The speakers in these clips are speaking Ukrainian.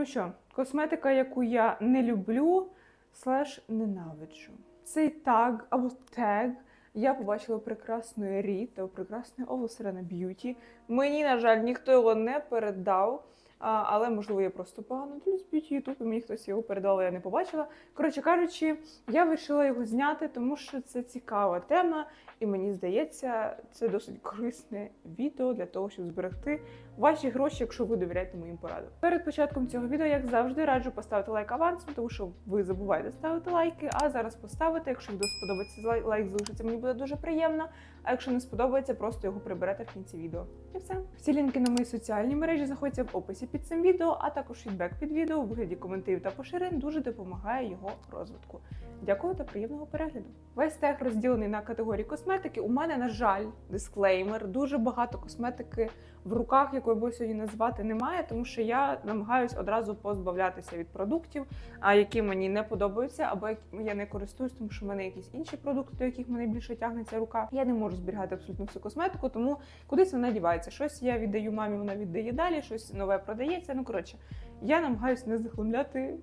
Ну що, косметика, яку я не люблю, слеш ненавиджу. Цей таг або тег я побачила прекрасної Рі та у прекрасної Олу Б'юті. Мені, на жаль, ніхто його не передав. А, але можливо я просто погано б'юті Ютуб, і мені хтось його передав, але я не побачила. Коротше кажучи, я вирішила його зняти, тому що це цікава тема, і мені здається, це досить корисне відео для того, щоб зберегти ваші гроші, якщо ви довіряєте моїм порадам. Перед початком цього відео, як завжди, раджу поставити лайк авансом, тому що ви забуваєте ставити лайки. А зараз поставите. Якщо відео сподобається, лай- лайк залишиться, мені буде дуже приємно. А якщо не сподобається, просто його приберете в кінці відео. І все. Всі лінки на мої соціальні мережі знаходяться в описі під цим відео, а також фідбек під відео у вигляді коментарів та поширень дуже допомагає його розвитку. Дякую та приємного перегляду. Весь тег розділений на категорії косметики. У мене, на жаль, дисклеймер. Дуже багато косметики в руках, якої би сьогодні назвати, немає, тому що я намагаюсь одразу позбавлятися від продуктів, які мені не подобаються, або я не користуюсь, тому що в мене якісь інші продукти, до яких мене більше тягнеться рука. Я не можу зберігати абсолютно всю косметику, тому кудись вона дівається. Щось я віддаю мамі, вона віддає далі, щось нове продається. Ну коротше, я намагаюся не захламляти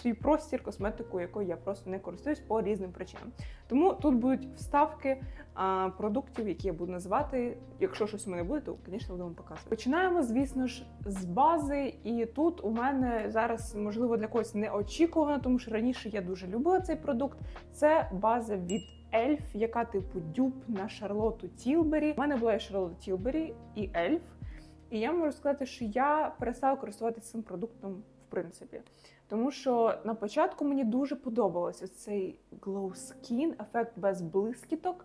свій простір косметику, якою я просто не користуюсь по різним причинам. Тому тут будуть вставки а, продуктів, які я буду називати. Якщо щось у мене буде, то, звісно, будемо показувати. Починаємо, звісно ж, з бази. І тут у мене зараз, можливо, для когось неочікувано, тому що раніше я дуже любила цей продукт. Це база від Ельф, яка типу дюб на Шарлоту Тілбері. У мене була і Шарлотта Тілбері, і Ельф. І я можу сказати, що я перестала користуватися цим продуктом в принципі. Тому що на початку мені дуже подобався цей glow skin, ефект без блискіток.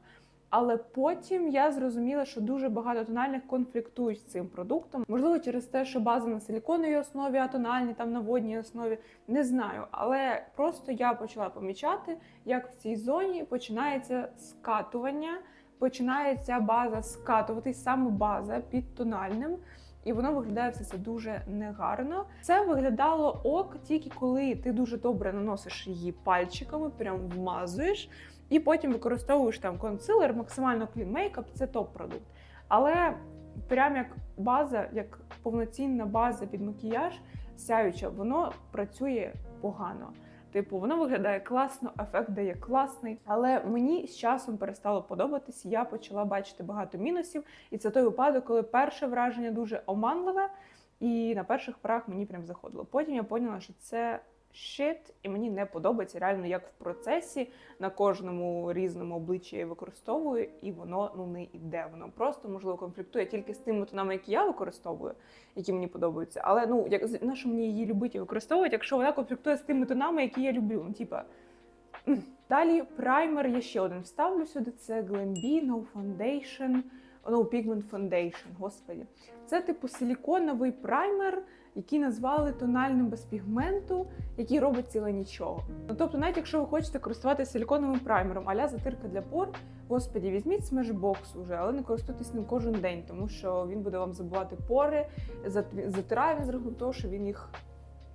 Але потім я зрозуміла, що дуже багато тональних конфліктують з цим продуктом. Можливо, через те, що база на силіконовій основі, а тональні там на водній основі. Не знаю. Але просто я почала помічати, як в цій зоні починається скатування, починає ця база скатуватись, саме база під тональним. І воно виглядає все це дуже негарно. Це виглядало ок тільки коли ти дуже добре наносиш її пальчиками, прям вмазуєш, і потім використовуєш там консилер, максимально клін мейкап, це топ-продукт. Але прям як база, як повноцінна база під макіяж, сяюча, воно працює погано. Типу, воно виглядає класно, ефект дає класний, але мені з часом перестало подобатись. Я почала бачити багато мінусів, і це той випадок, коли перше враження дуже оманливе, і на перших порах мені прям заходило. Потім я поняла, що це щит, і мені не подобається реально, як в процесі на кожному різному обличчі я використовую, і воно ну не йде. Воно просто можливо конфліктує тільки з тими тонами, які я використовую, які мені подобаються. Але ну як на що мені її любити і використовувати, якщо вона конфліктує з тими тонами, які я люблю. Ну, типа. Далі праймер я ще один вставлю сюди. Це Glambi No Foundation, No Pigment Foundation, господі. Це типу силіконовий праймер, який назвали тональним без пігменту, який робить ціле нічого. Ну тобто, навіть якщо ви хочете користуватися силіконовим праймером, аля затирка для пор, господі, візьміть Smashbox уже, але не користуйтесь ним кожен день, тому що він буде вам забивати пори, зат- затирає він з рахунку того, що він їх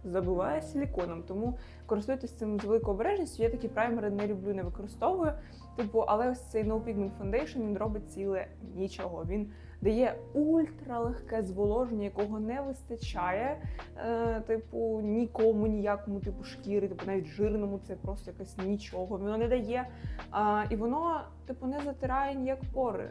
забиває силіконом. Тому користуйтесь цим з великою обережністю. Я такі праймери не люблю, не використовую. Типу, але ось цей No Pigment Foundation він робить ціле нічого. Він дає ультралегке зволоження, якого не вистачає. Е, типу, нікому, ніякому типу шкіри, типу навіть жирному, це просто якесь нічого. Воно не дає. А, і воно, типу, не затирає ніяк пори.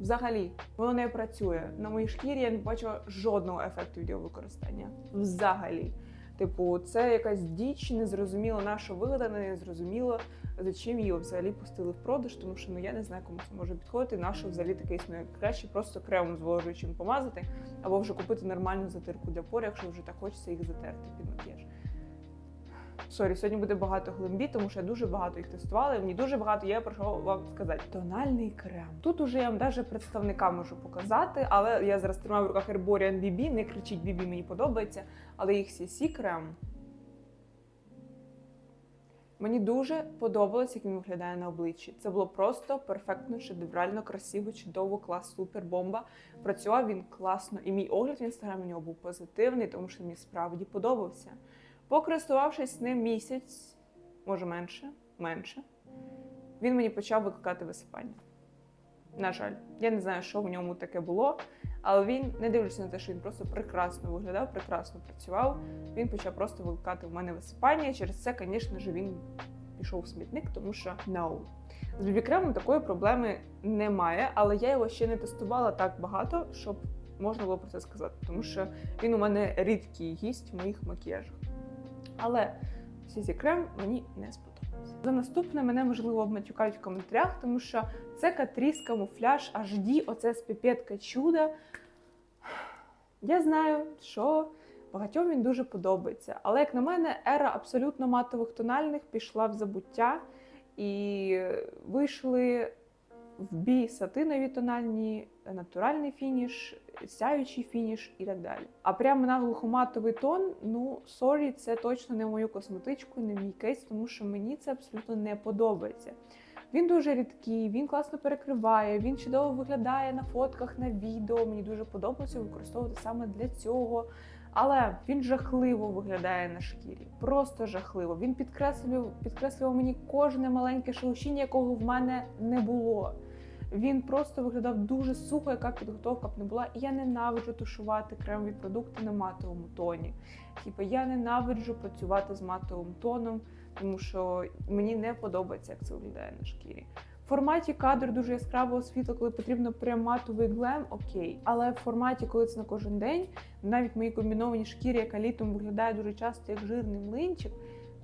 Взагалі, воно не працює. На моїй шкірі я не бачу жодного ефекту від його використання. Взагалі. Типу, це якась діч, незрозуміло на що вигадана, незрозуміло, за чим її взагалі пустили в продаж, тому що ну я не знаю, кому це може підходити. На що взагалі таке існує. Краще просто кремом зволожуючим помазати, або вже купити нормальну затирку для пор, якщо вже так хочеться їх затерти під макіяж. Сорі, сьогодні буде багато глимбі, тому що я дуже багато їх тестувала. Мені дуже багато є про що вам сказати. Тональний крем. Тут уже я вам навіть представника можу показати, але я зараз тримаю в руках Herborian BB, не кричіть BB, мені подобається. Але їх CC крем. Мені дуже подобалось, як він виглядає на обличчі. Це було просто перфектно, шедеврально, красиво, чудово, клас, супер, бомба. Працював він класно, і мій огляд в інстаграмі у нього був позитивний, тому що мені справді подобався. Покористувавшись ним місяць, може менше, менше, він мені почав викликати висипання. На жаль, я не знаю, що в ньому таке було, Але він, не дивлячись на те, що він просто прекрасно виглядав, прекрасно працював. Він почав просто викликати в мене висипання. Через це, звісно ж, він пішов в смітник, тому що no. З бібікремом такої проблеми немає, але я його ще не тестувала так багато, щоб можна було про це сказати, тому що він у мене рідкий гість в моїх макіяжах. Але CC крем мені не сподобався. За наступне мене можливо обматюкають в коментарях, тому що це Catrice камуфляж HD, оце з піпетка чуда. Я знаю, що багатьом він дуже подобається. Але, як на мене, ера абсолютно матових тональних пішла в забуття і вийшли в бій сатинові тональні, натуральний фініш, сяючий фініш і так далі. А прямо наглухо матовий тон, ну сорі, це точно не мою косметичку, не мій кейс, тому що мені це абсолютно не подобається. Він дуже рідкий, він класно перекриває, він чудово виглядає на фотках, на відео. Мені дуже подобається використовувати саме для цього. Але він жахливо виглядає на шкірі. Просто жахливо. Він підкреслював, підкреслював мені кожне маленьке шелушіння, якого в мене не було. Він просто виглядав дуже сухо, яка підготовка б не була. І я ненавиджу тушувати кремові продукти на матовому тоні. Типу, я ненавиджу працювати з матовим тоном, тому що мені не подобається, як це виглядає на шкірі. В форматі кадр дуже яскравого світла, коли потрібно прям матовий глем, окей. Але в форматі, коли це на кожен день, навіть моїй комбінованій шкірі, яка літом виглядає дуже часто як жирний млинчик,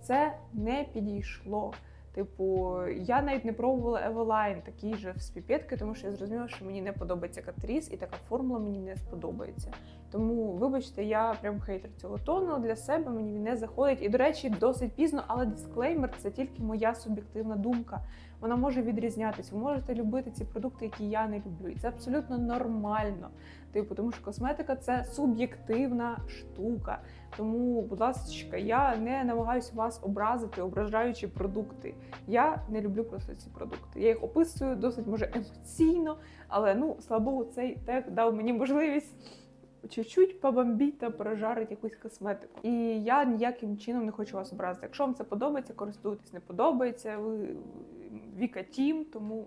це не підійшло. Типу, я навіть не пробувала Eveline такий же з піпетки, тому що я зрозуміла, що мені не подобається катріс, і така формула мені не сподобається. Тому, вибачте, я прям хейтер цього тону для себе мені він не заходить. І, до речі, досить пізно, але дисклеймер це тільки моя суб'єктивна думка. Вона може відрізнятися. Ви можете любити ці продукти, які я не люблю. І це абсолютно нормально. Типу, тому що косметика це суб'єктивна штука. Тому, будь ласка, я не намагаюся вас образити, ображаючи продукти. Я не люблю просто ці продукти. Я їх описую досить може емоційно, але ну слава Богу, цей тег дав мені можливість чуть-чуть побомбіть та прожарити якусь косметику. І я ніяким чином не хочу вас образити. Якщо вам це подобається, користуйтесь, не подобається. Ви Віка Тім, тому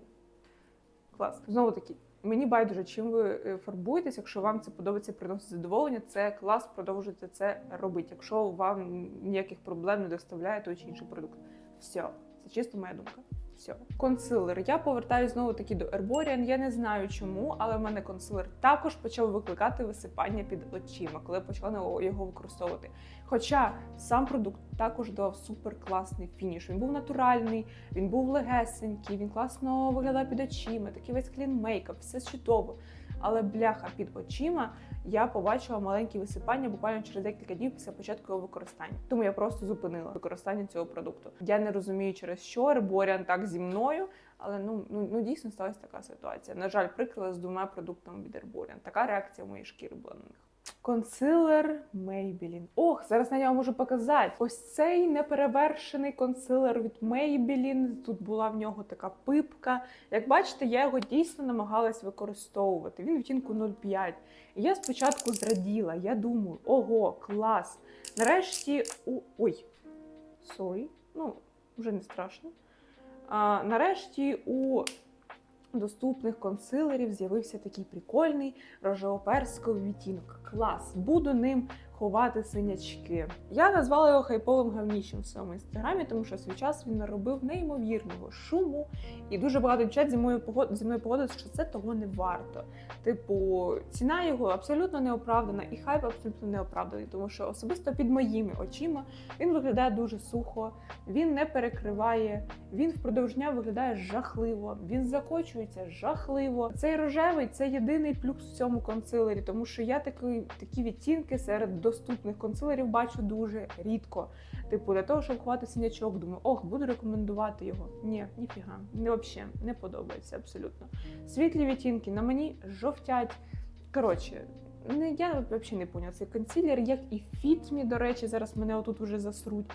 клас. Знову таки. Мені байдуже, чим ви е, фарбуєтесь. Якщо вам це подобається, приносить задоволення, це клас, продовжуйте це робити. Якщо вам ніяких проблем не доставляє той чи інший продукт. Все, це чисто моя думка. Все. Консилер. Я повертаюся знову таки до Ерборіан. Я не знаю чому, але в мене консилер також почав викликати висипання під очима, коли я почала його використовувати. Хоча сам продукт також давав супер класний фініш. Він був натуральний, він був легесенький, він класно виглядав під очима, такий весь клін мейкап, все чудово. Але бляха під очима я побачила маленькі висипання буквально через декілька днів після початку його використання. Тому я просто зупинила використання цього продукту. Я не розумію, через що Реборіан так зі мною, але ну, ну, ну дійсно сталася така ситуація. На жаль, прикрила з двома продуктами від Реборіан. Така реакція моєї шкіри була на них. Консилер Maybelline. Ох, зараз я вам можу показати. Ось цей неперевершений консилер від Maybelline. Тут була в нього така пипка. Як бачите, я його дійсно намагалась використовувати. Він відтінку 0,5. І я спочатку зраділа. Я думаю, ого, клас. Нарешті у. Ой, сорі, ну, вже не страшно. А, Нарешті у доступних консилерів з'явився такий прикольний рожеоперсковий відтінок. Клас! Буду ним ховати синячки. Я назвала його хайповим гавнічем в своєму інстаграмі, тому що свій час він наробив неймовірного шуму, і дуже багато дівчат зі мною зі мною погодилися, що це того не варто. Типу, ціна його абсолютно неоправдана, і хайп абсолютно неоправданий, тому що особисто під моїми очима він виглядає дуже сухо, він не перекриває, він впродовж дня виглядає жахливо, він закочується жахливо. Цей рожевий це єдиний плюс в цьому консилері, тому що я такі, такі відтінки серед доступних консилерів бачу дуже рідко. Типу, для того, щоб ховати синячок, думаю, ох, буду рекомендувати його. Ні, ніфіга, не взагалі, не подобається абсолютно. Світлі відтінки на мені жовтять. Коротше, не, я взагалі не поняла цей консилер, як і Фітмі, до речі, зараз мене отут уже засруть.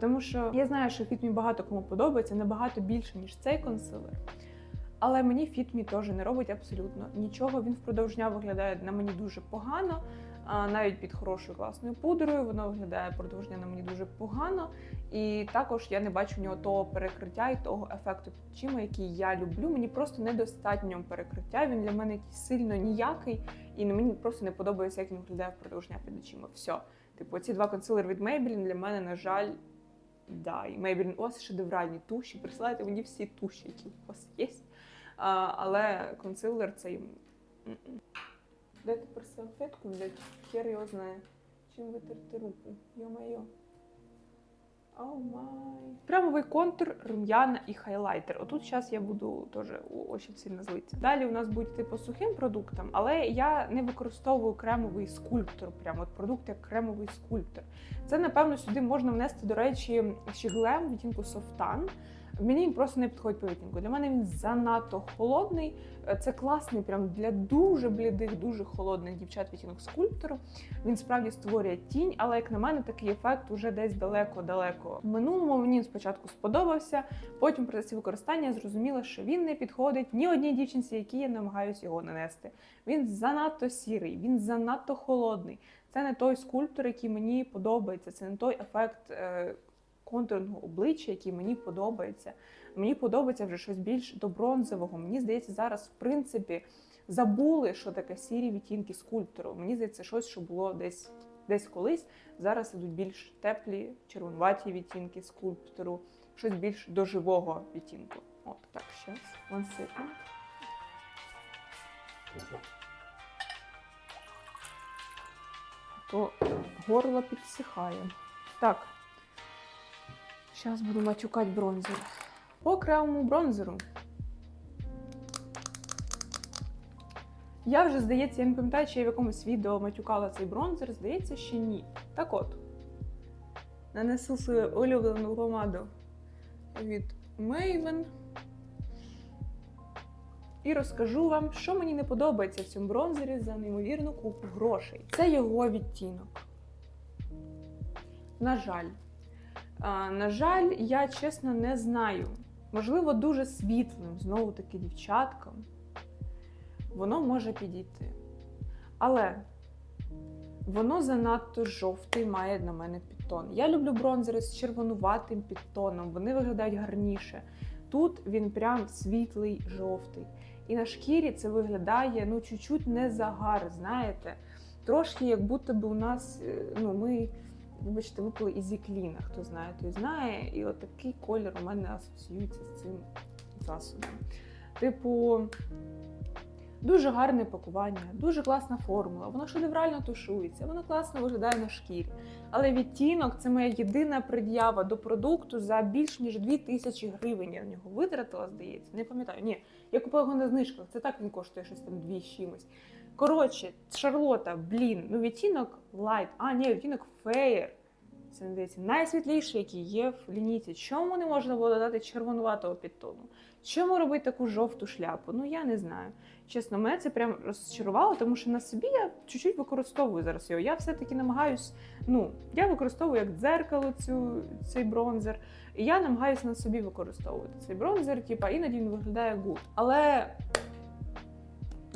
Тому що я знаю, що Фітмі багато кому подобається, набагато більше, ніж цей консилер. Але мені Фітмі теж не робить абсолютно нічого. Він впродовж дня виглядає на мені дуже погано. Навіть під хорошою класною пудрою. Воно виглядає продовження на мені дуже погано. І також я не бачу в нього того перекриття і того ефекту під очима, який я люблю. Мені просто недостатньо перекриття. Він для мене сильно ніякий, і мені просто не подобається, як він виглядає в продовження під очима. Все. Типу, ці два консилери від Maybelline для мене, на жаль, да. І Maybelline, вас шедевральні туші. Присилайте мені всі туші, які у вас є. А, але консилер цей. Де тепер салфетку взяти? Хер його знає. Чим витерти руку? Йо-моє. Оу май. Контур, рум'яна і хайлайтер. Отут зараз я буду теж дуже сильно злитися. Далі у нас будуть йти по сухим продуктам, але я не використовую кремовий скульптор. Прямо от продукт як кремовий скульптор. Це, напевно, сюди можна внести, до речі, ще глем відтінку софтан. Мені він просто не підходить по відтінку. Для мене він занадто холодний. Е, Це класний прям для дуже блідих, дуже холодних дівчат відтінок скульптору. Він справді створює тінь, але як на мене, такий ефект уже десь далеко-далеко. В минулому мені спочатку сподобався. Потім процесі використання зрозуміла, що він не підходить ні одній дівчинці, якій я намагаюся його нанести. Він занадто сірий, він занадто холодний. Це не той скульптор, який мені подобається. Це не той ефект е, контурного обличчя, який мені подобається. Мені подобається вже щось більш до бронзового. Мені здається, зараз в принципі забули, що таке сірі відтінки скульптору. Мені здається, щось, що було десь десь колись. Зараз ідуть більш теплі, червонуваті відтінки скульптору, щось більш до живого відтінку. От так, щас. One. То горло підсихає. Так. Зараз буду матюкати бронзер. По кремовому бронзеру. Я вже, здається, я не пам'ятаю, чи я в якомусь відео матюкала цей бронзер, здається, ще ні. Так от, нанесу свою улюблену помаду від Maven. І розкажу вам, що мені не подобається в цьому бронзері за неймовірну купу грошей. Це його відтінок. На жаль. На жаль, я чесно не знаю. Можливо, дуже світлим, знову таки дівчаткам. Воно може підійти. Але воно занадто жовтий має на мене підтон. Я люблю бронзери з червонуватим підтоном, вони виглядають гарніше. Тут він прям світлий жовтий. І на шкірі це виглядає ну, чуть-чуть не загар, знаєте. Трошки, як будто би у нас, е, ну, ми, вибачте, випили ізі кліна, хто знає, той знає. І от такий колір у мене асоціюється з цим засобом. Типу, дуже гарне пакування, дуже класна формула, воно шедеврально тушується, воно класно виглядає на шкірі. Але відтінок це моя єдина пред'ява до продукту за більш ніж 2000 гривень. Я на нього витратила, здається. Не пам'ятаю. Ні, я купила його на знижках. Це так він коштує щось там 2 з чимось. Коротше, Шарлота, блін, ну відтінок light, а ні, відтінок fair. Це здається найсвітліший, який є в лінійці. Чому не можна було додати червонуватого підтону? Чому робити таку жовту шляпу? Ну я не знаю. Чесно, мене це прям розчарувало, тому що на собі я чуть-чуть використовую зараз його. Я все-таки намагаюсь, ну, я використовую як дзеркало цю, цей бронзер, і я намагаюся на собі використовувати цей бронзер, типа іноді він виглядає гуд. Але.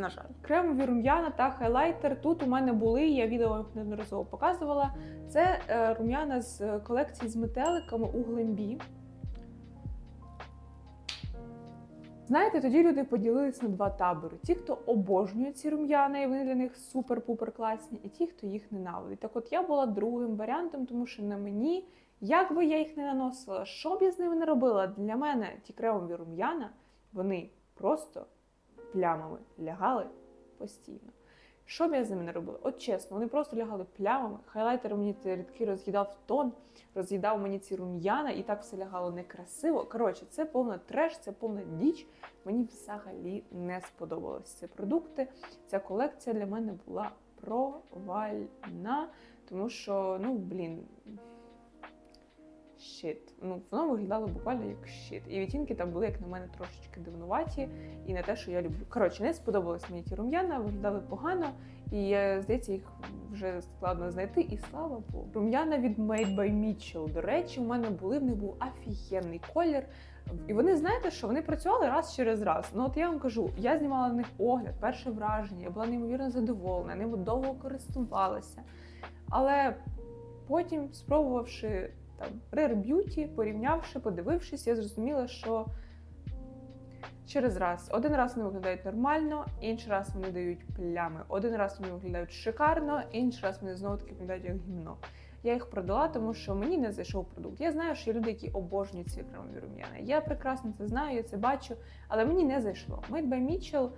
На жаль, кремові рум'яна та хайлайтер. Тут у мене були, я відео їх неодноразово показувала. Це е, рум'яна з колекції з метеликами у глембі. Знаєте, тоді люди поділились на два табори: ті, хто обожнює ці рум'яна, і вони для них супер-пупер класні, і ті, хто їх ненавидить. Так от я була другим варіантом, тому що на мені, як би я їх не наносила, що б я з ними не робила, для мене ті кремові рум'яна, вони просто плямами лягали постійно. Що б я з ними не робила? От чесно, вони просто лягали плямами. Хайлайтер мені ці рідки роз'їдав тон, роз'їдав мені ці рум'яна, і так все лягало некрасиво. Коротше, це повна треш, це повна діч. Мені взагалі не сподобалось ці продукти. Ця колекція для мене була провальна, тому що, ну блін. Щит. Ну, воно виглядало буквально як щит. І відтінки там були, як на мене, трошечки дивнуваті, і не те, що я люблю. Коротше, не сподобалось мені ті рум'яна, виглядали погано, і здається, їх вже складно знайти. І слава Богу. Рум'яна від Made by Mitchell. До речі, у мене були, в них був офігенний колір. І вони знаєте, що вони працювали раз через раз. Ну от я вам кажу, я знімала на них огляд, перше враження, я була неймовірно задоволена, ними довго користувалася. Але потім, спробувавши там Rare Beauty, порівнявши, подивившись, я зрозуміла, що через раз. Один раз вони виглядають нормально, інший раз вони дають плями. Один раз вони виглядають шикарно, інший раз вони знову таки виглядають як гімно. Я їх продала, тому що мені не зайшов продукт. Я знаю, що є люди, які обожнюють ці кремові рум'яна. Я прекрасно це знаю, я це бачу, але мені не зайшло. Made by Mitchell,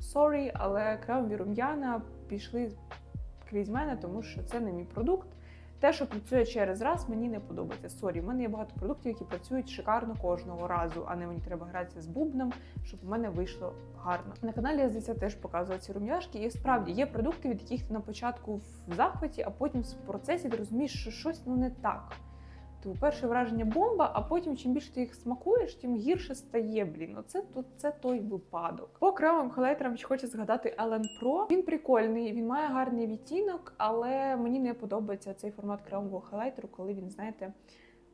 sorry, але кремові рум'яна пішли крізь мене, тому що це не мій продукт. Те, що працює через раз, мені не подобається. Сорі, в мене є багато продуктів, які працюють шикарно кожного разу, а не мені треба гратися з бубном, щоб у мене вийшло гарно. На каналі я здається теж показувала ці рум'яшки, і справді є продукти, від яких ти на початку в захваті, а потім в процесі ти розумієш, що щось ну не так. Типу, перше враження бомба, а потім, чим більше ти їх смакуєш, тим гірше стає. Блін, оце тут це той випадок. По кремовим хайлайтерам ще хочу згадати Ellen Pro. Він прикольний, він має гарний відтінок, але мені не подобається цей формат кремового хайлайтеру, коли він, знаєте,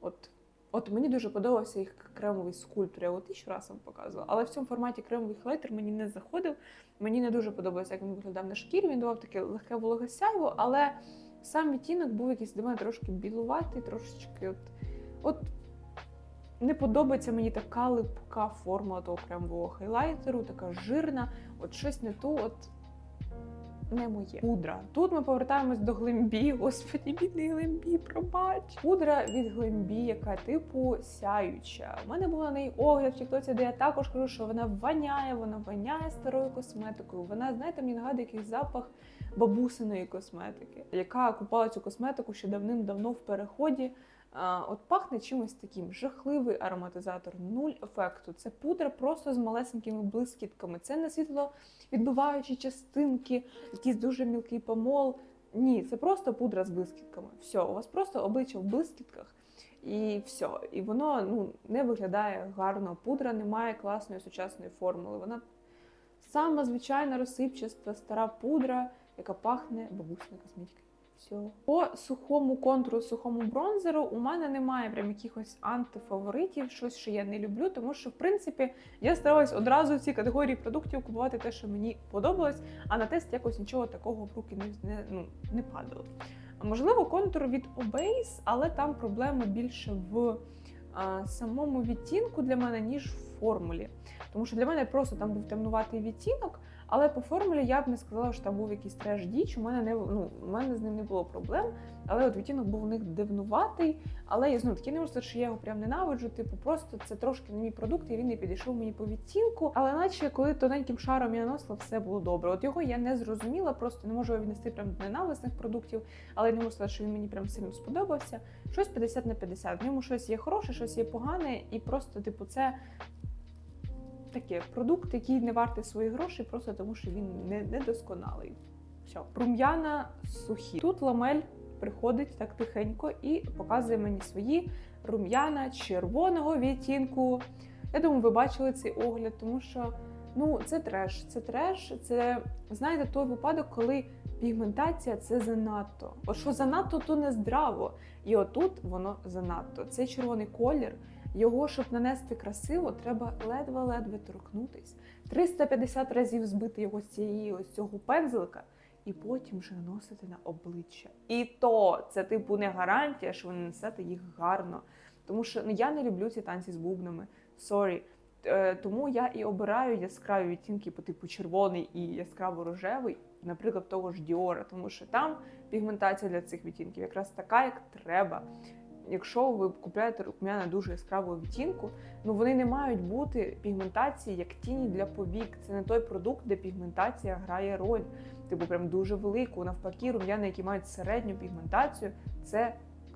от. От мені дуже подобався їх кремовий скульптор, я його тисячу разів вам показувала. Але в цьому форматі кремовий хайлайтер мені не заходив. Мені не дуже подобається, як він виглядав на шкірі. Він давав таке легке вологе сяйво, але сам відтінок був якийсь для мене трошки білуватий, трошечки от. От не подобається мені така липка форма того кремового хайлайтеру, така жирна, от щось не то, от не моє. Пудра. Тут ми повертаємось до глембі. Господі, бідний глембі, пробач. Пудра від глембі, яка типу сяюча. У мене був на неї огляд в Тіктоці, де я також кажу, що вона воняє, вона воняє старою косметикою. Вона, знаєте, мені нагадує якийсь запах бабусиної косметики, яка купала цю косметику ще давним-давно в переході. От пахне чимось таким жахливий ароматизатор, нуль ефекту. Це пудра просто з малесенькими блискітками. Це не світло відбиваючі частинки, якийсь дуже мілкий помол. Ні, це просто пудра з блискітками. Все, у вас просто обличчя в блискітках. І все. І воно ну, не виглядає гарно. Пудра не має класної сучасної формули. Вона сама звичайна розсипчаста стара пудра, яка пахне бабусною косметикою. Все. По сухому контуру, сухому бронзеру у мене немає прям якихось антифаворитів, щось, що я не люблю, тому що в принципі я старалась одразу в цій категорії продуктів купувати те, що мені подобалось, а на тест якось нічого такого в руки не, ну, не падало. Можливо, контур від Obase, але там проблема більше в а, самому відтінку для мене, ніж в формулі. Тому що для мене просто там був темнуватий відтінок, але по формулі я б не сказала, що там був якийсь треш діч. У мене не ну, у мене з ним не було проблем. Але от відтінок був у них дивнуватий. Але я знову таки не можу що я його прям ненавиджу. Типу, просто це трошки не мій продукт, і він не підійшов мені по відтінку. Але наче коли тоненьким шаром я наносила, все було добре. От його я не зрозуміла, просто не можу його віднести прям до ненависних продуктів, але я не можу сказати, що він мені прям сильно сподобався. Щось 50 на 50. В ньому щось є хороше, щось є погане, і просто, типу, це таке продукт, який не вартий свої гроші, просто тому що він не, недосконалий. Все, рум'яна сухі. Тут ламель приходить так тихенько і показує мені свої рум'яна червоного відтінку. Я думаю, ви бачили цей огляд, тому що ну це треш. Це треш. Це знаєте той випадок, коли пігментація це занадто. От що занадто, то не здраво. І отут воно занадто. Цей червоний колір. Його, щоб нанести красиво, треба ледве-ледве торкнутись. 350 разів збити його з цієї ось цього пензлика, і потім вже наносити на обличчя. І то це, типу, не гарантія, що ви нанесете їх гарно. Тому що ну, я не люблю ці танці з бубнами. Сорі. Е, Тому я і обираю яскраві відтінки по типу червоний і яскраво рожевий, наприклад, того ж Діора, тому що там пігментація для цих відтінків якраз така, як треба якщо ви купляєте рукмяна дуже яскравого відтінку, ну вони не мають бути пігментації як тіні для повік. Це не той продукт, де пігментація грає роль. Типу, прям дуже велику. Навпаки, рум'яни, які мають середню пігментацію, це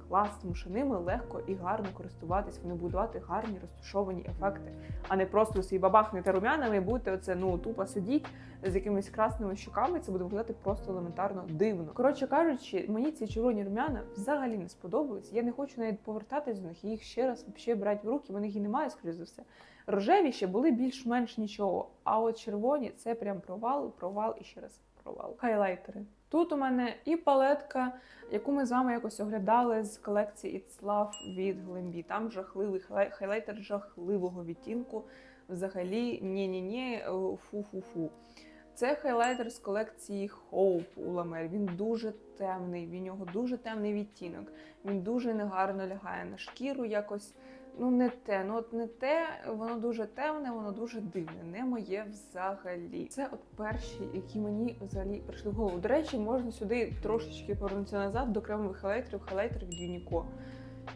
клас, тому що ними легко і гарно користуватись. Вони будуть давати гарні розташовані ефекти, а не просто свій бабахнете румянами і будете оце ну тупо сидіть з якимись красними щоками. Це буде виглядати просто елементарно дивно. Коротше кажучи, мені ці червоні румяна взагалі не сподобались. Я не хочу навіть повертатись до них і їх ще раз ще брати в руки. В них і немає, скоріш за все. Рожеві ще були більш-менш нічого. А от червоні це прям провал, провал і ще раз провал. Хайлайтери. Тут у мене і палетка, яку ми з вами якось оглядали з колекції It's Love від Глембі. Там жахливий хайлайтер жахливого відтінку. Взагалі, ні-ні-ні, фу-фу-фу. Це хайлайтер з колекції Hope у Ламель. Він дуже темний, в нього дуже темний відтінок. Він дуже негарно лягає на шкіру якось. Ну, не те, ну от не те, воно дуже темне, воно дуже дивне, не моє взагалі. Це от перші, які мені взагалі прийшли в голову. До речі, можна сюди трошечки повернутися назад до кремових хайлайтерів, хайлайтер від Юніко.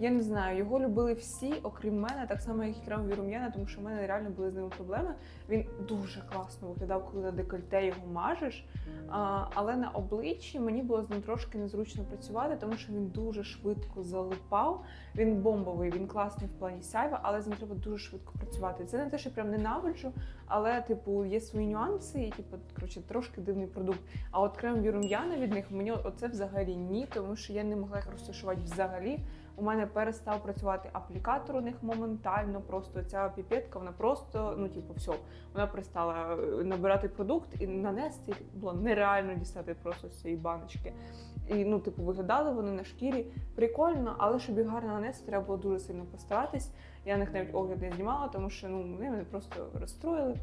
Я не знаю, його любили всі, окрім мене, так само, як і кремові рум'яна, тому що в мене реально були з ними проблеми. Він дуже класно виглядав, коли на декольте його мажеш. А, але на обличчі мені було з ним трошки незручно працювати, тому що він дуже швидко залипав. Він бомбовий, він класний в плані сяйва, але з ним треба дуже швидко працювати. Це не те, що прям ненавиджу, але типу є свої нюанси, і типу, коротше, трошки дивний продукт. А от кремові рум'яна від них мені оце взагалі ні, тому що я не могла їх розташувати взагалі. У мене перестав працювати аплікатор у них моментально. Просто ця піпетка, вона просто, ну типу, все, вона перестала е, набирати продукт і нанести було нереально дістати просто з цієї баночки. І ну, типу, виглядали вони на шкірі прикольно, але щоб їх гарно нанести, треба було дуже сильно постаратись. Я них навіть огляд не знімала, тому що ну вони мене просто розстроїли.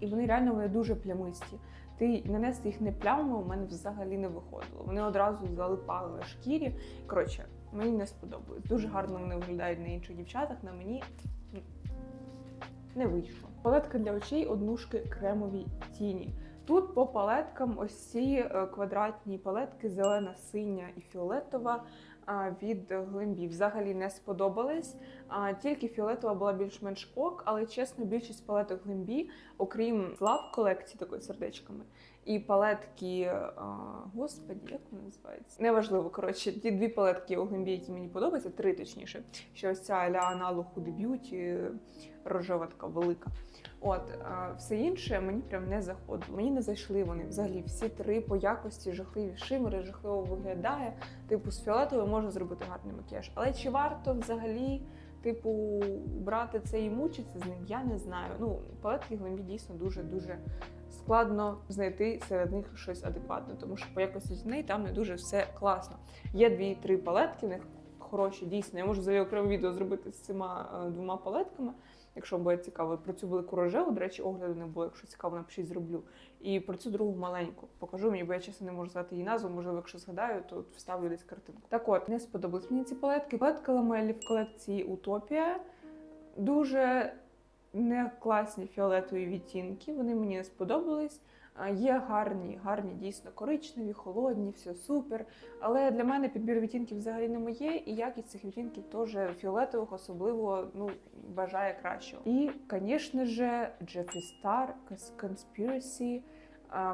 І вони реально вони дуже плямисті. Ти нанести їх не плямами у мене взагалі не виходило. Вони одразу залипали на шкірі. Коротше, мені не сподобалось. Дуже гарно вони виглядають на інших дівчатах. На мені не вийшло. Палетка для очей однушки кремові тіні. Тут по палеткам ось ці е, квадратні палетки, зелена, синя і фіолетова від глимбі. Взагалі не сподобались. Тільки фіолетова була більш-менш ок, але чесно, більшість палеток глимбі, окрім слав колекції такої сердечками, і палетки, а, господі, як вони називаються? Неважливо. Коротше, ті дві палетки у глимбі, які мені подобаються, три точніше. Що ось ця ля аналог Huda Beauty, рожева така велика. От а, все інше мені прям не заходило. Мені не зайшли вони взагалі. Всі три по якості жахливі шимери, жахливо виглядає. Типу, з фіолетовою можна зробити гарний макіяж. Але чи варто взагалі, типу, брати це і мучитися з ним? Я не знаю. Ну, палетки глимбі дійсно дуже дуже складно знайти серед них щось адекватне, тому що по якості неї там не дуже все класно. Є дві-три палетки, в них хороші, дійсно. Я можу взагалі окреме відео зробити з цими е, двома палетками. Якщо буде цікаво, про цю велику рожеву, до речі, огляду не було. Якщо цікаво, напишіть, зроблю. І про цю другу маленьку покажу мені, бо я чесно не можу сказати її назву. Можливо, якщо згадаю, то вставлю десь картинку. Так от, не сподобались мені ці палетки. Палетка ламелі в колекції Утопія. Дуже не класні фіолетові відтінки. Вони мені не сподобались. Є гарні, гарні, дійсно коричневі, холодні, все супер. Але для мене підбір відтінків взагалі не моє, і якість цих відтінків теж фіолетових особливо ну, бажає кращого. І, звісно ж, Джефрі Стар Conspiracy.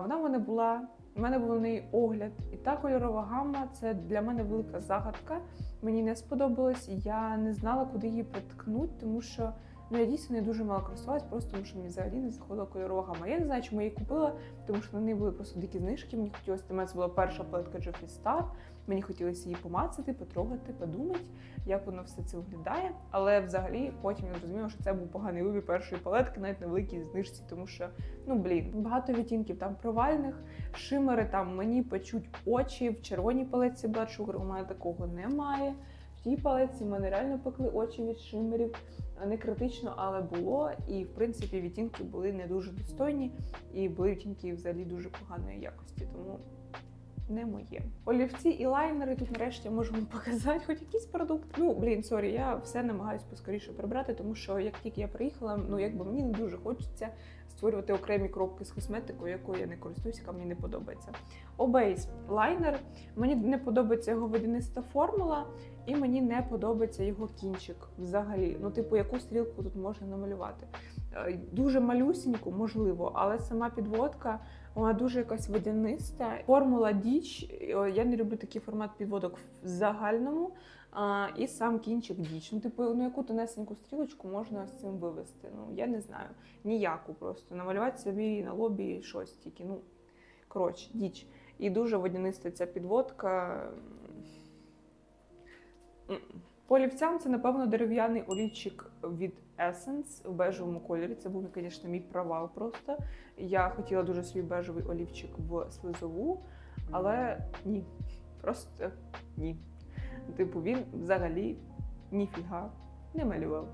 Вона в мене була. У мене був неї огляд, і та кольорова гамма це для мене велика загадка. Мені не сподобалось. Я не знала, куди її приткнути, тому що ну я дійсно не дуже мало користувалась, просто тому що мені взагалі не заходила кольорова. Я не знаю, чому я її купила, тому що на неї були просто дикі знижки. Мені хотілося мене це була перша палетка Jeffree Star. Мені хотілося її помацати, потрогати, подумати, як воно все це виглядає. Але взагалі потім я зрозуміла, що це був поганий вибір першої палетки, навіть на великій знижці, тому що ну блін, багато відтінків там провальних, шимери там мені печуть очі. В червоній палетці Blood Sugar у мене такого немає. Тій палеці в мене реально пекли очі від шимерів. Не критично, але було. І в принципі відтінки були не дуже достойні, і були відтінки взагалі дуже поганої якості. Тому не моє. Олівці і лайнери тут нарешті можу вам показати хоч якийсь продукт. Ну, блін, сорі, я все намагаюсь поскоріше прибрати, тому що як тільки я приїхала, ну якби мені не дуже хочеться створювати окремі коробки з косметикою, якою я не користуюся, яка мені не подобається. Обейс лайнер. Мені не подобається його водяниста формула, і мені не подобається його кінчик взагалі. Ну, типу, яку стрілку тут можна намалювати. Е, Дуже малюсіньку, можливо, але сама підводка вона дуже якась водяниста. Формула діч. е, Я не люблю такий формат підводок в загальному. А, і сам кінчик діч. Ну, типу, ну яку тонесеньку стрілочку можна з цим вивести? Ну, я не знаю. Ніяку просто. Намалювати собі на лобі щось тільки. Ну, коротше, діч. І дуже водяниста ця підводка. М. По олівцям це, напевно, дерев'яний олівчик від Essence в бежевому кольорі. Це був, звісно, мій провал просто. Я хотіла дуже свій бежевий олівчик в слизову, але ні. Просто ні. Типу, він взагалі ніфіга не малював.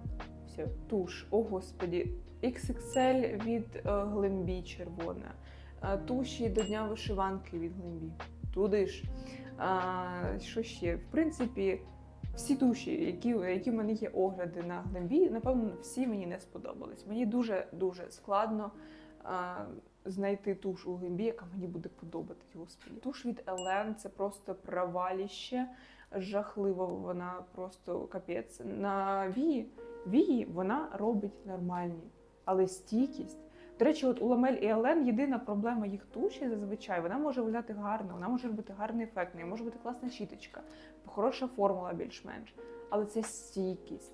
Все. Туш, о господі, XXL від е, Глембі червона. Е, Туші до Дня вишиванки від Глембі. Туди ж. А, що ще? В принципі, всі туші, які, які в мене є огляди на Глембі, напевно, всі мені не сподобались. Мені дуже дуже складно а, знайти туш у Глембі, яка мені буде подобатись. Господи. Туш від Елен це просто проваліще. Жахливо, вона просто капець. На Вії, Вії вона робить нормальні, але стійкість. До речі, от у Ламель і Елен єдина проблема їх туші зазвичай вона може виглядати гарно, вона може робити гарний ефект, неї може бути класна щіточка, хороша формула більш-менш. Але це стійкість.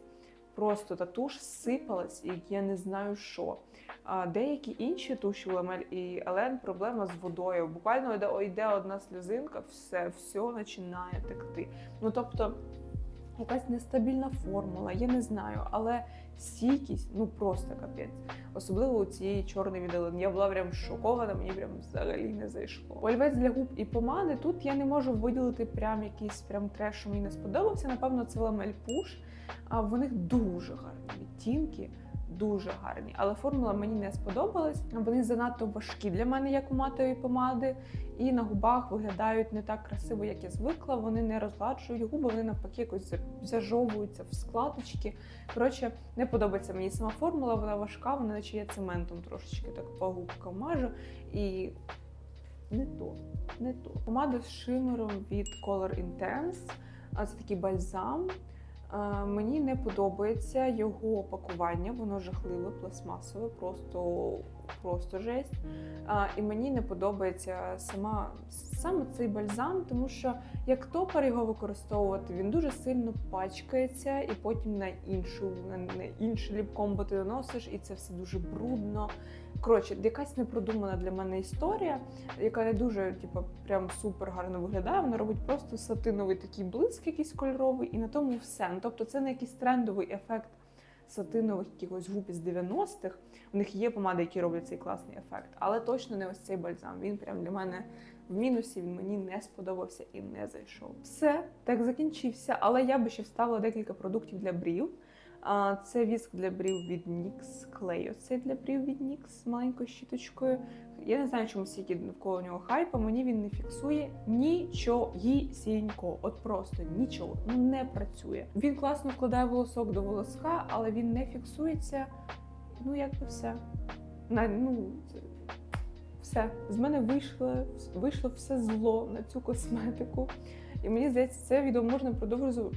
Просто та туш сипалась, і я не знаю що. А деякі інші туші Ламель і Елен проблема з водою. Буквально йде, йде одна сльозинка, все, все починає текти. Ну тобто якась нестабільна формула, я не знаю, але стійкість ну просто капець. Особливо у цієї чорної віддалини. Я була прям шокована, мені прям взагалі не зайшло. Олівець для губ і помади. Тут я не можу виділити прям якийсь прям треш, що мені не сподобався. Напевно, це ламель пуш. А в них дуже гарні відтінки. Дуже гарні, але формула мені не сподобалась. Вони занадто важкі для мене, як у матові помади, і на губах виглядають не так красиво, як я звикла. Вони не розгладжують губи, вони навпаки якось зажовуються в складочки. Коротше, не подобається мені сама формула, вона важка, вона наче я цементом трошечки так по губкам мажу. І не то, не то. Помада з шимером від Color Intense, це такий бальзам. Мені не подобається його пакування, воно жахливе, пластмасове, просто, просто жесть. А, І мені не подобається сама саме цей бальзам, тому що як топер його використовувати, він дуже сильно пачкається, і потім на іншу, на, інший ліпкомбо ти наносиш, і це все дуже брудно. Коротше, якась непродумана для мене історія, яка не дуже, типу, прям супер гарно виглядає. Вона робить просто сатиновий такий блиск, якийсь кольоровий, і на тому все. Ну, тобто, це не якийсь трендовий ефект сатинових якихось губ із 90-х. У них є помади, які роблять цей класний ефект, але точно не ось цей бальзам. Він прям для мене в мінусі. Він мені не сподобався і не зайшов. Все так закінчився, але я би ще вставила декілька продуктів для брів. Це віск для брів від NYX, клей оцей для брів від NYX з маленькою щіточкою. Я не знаю, чому стільки навколо нього хайпа. Мені він не фіксує нічогісінько. От просто нічого. Не працює. Він класно вкладає волосок до волоска, але він не фіксується. Ну, якби все. На, ну, все. З мене вийшло, вийшло все зло на цю косметику. І мені здається, це відео можна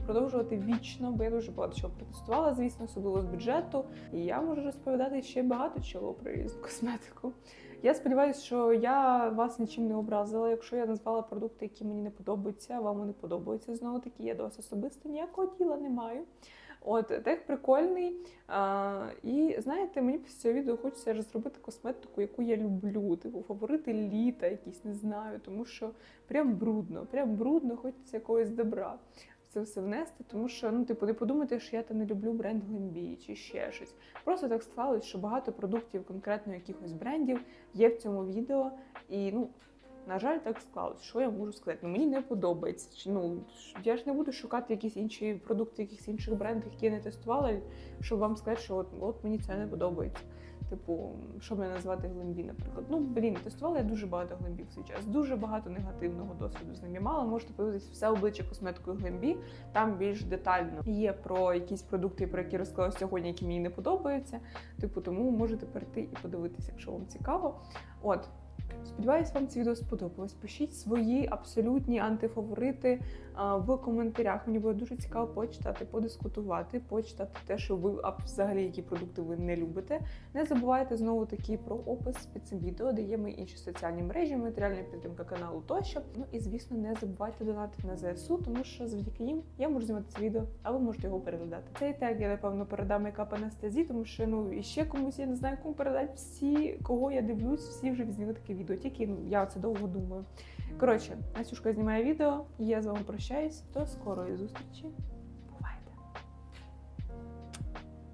продовжувати вічно, бо я дуже багато чого протестувала, звісно, особливо з бюджету. І я можу розповідати ще багато чого про різну косметику. Я сподіваюся, що я вас нічим не образила. Якщо я назвала продукти, які мені не подобаються, вам вони подобаються знову таки. Я до вас особисто ніякого діла не маю. От тех прикольний. А, і знаєте, мені після цього відео хочеться зробити косметику, яку я люблю. Типу фаворити літа, якісь не знаю, тому що прям брудно, прям брудно, хочеться якогось добра. Це все внести, тому що ну, типу, не подумайте, що я та не люблю бренд Глембі чи ще щось. Просто так склалось, що багато продуктів, конкретно якихось брендів, є в цьому відео. І ну, на жаль, так склалось. Що я можу сказати? Ну, мені не подобається. Чи, Ну, я ж не буду шукати якісь інші продукти, якихось інших брендів, які я не тестувала, щоб вам сказати, що от, от мені це не подобається. Типу, що мене назвати Глембі, наприклад. Ну, блін, тестувала я дуже багато Глембі в свій час. Дуже багато негативного досвіду з ними мала. Можете подивитися все обличчя косметикою Глембі. Там більш детально є про якісь продукти, про які розказала сьогодні, які мені не подобаються. Типу, тому можете перейти і подивитися, якщо вам цікаво. От. Сподіваюсь, вам це відео сподобалось. Пишіть свої абсолютні антифаворити в коментарях. Мені буде дуже цікаво почитати, подискутувати, почитати те, що ви а взагалі які продукти ви не любите. Не забувайте знову таки про опис під цим відео, де є мої інші соціальні мережі, матеріальна підтримка каналу тощо. Ну і звісно, не забувайте донатити на ЗСУ, тому що завдяки їм я можу знімати це відео, а ви можете його переглядати. Цей тег я напевно передам мейкап анестезії, тому що ну і ще комусь я не знаю, кому передати всі, кого я дивлюсь, всі вже зняли таке відео. Тільки ну, я це довго думаю. Коротше, Настюшка знімає відео. Я з вами прощаюсь. До скорої зустрічі.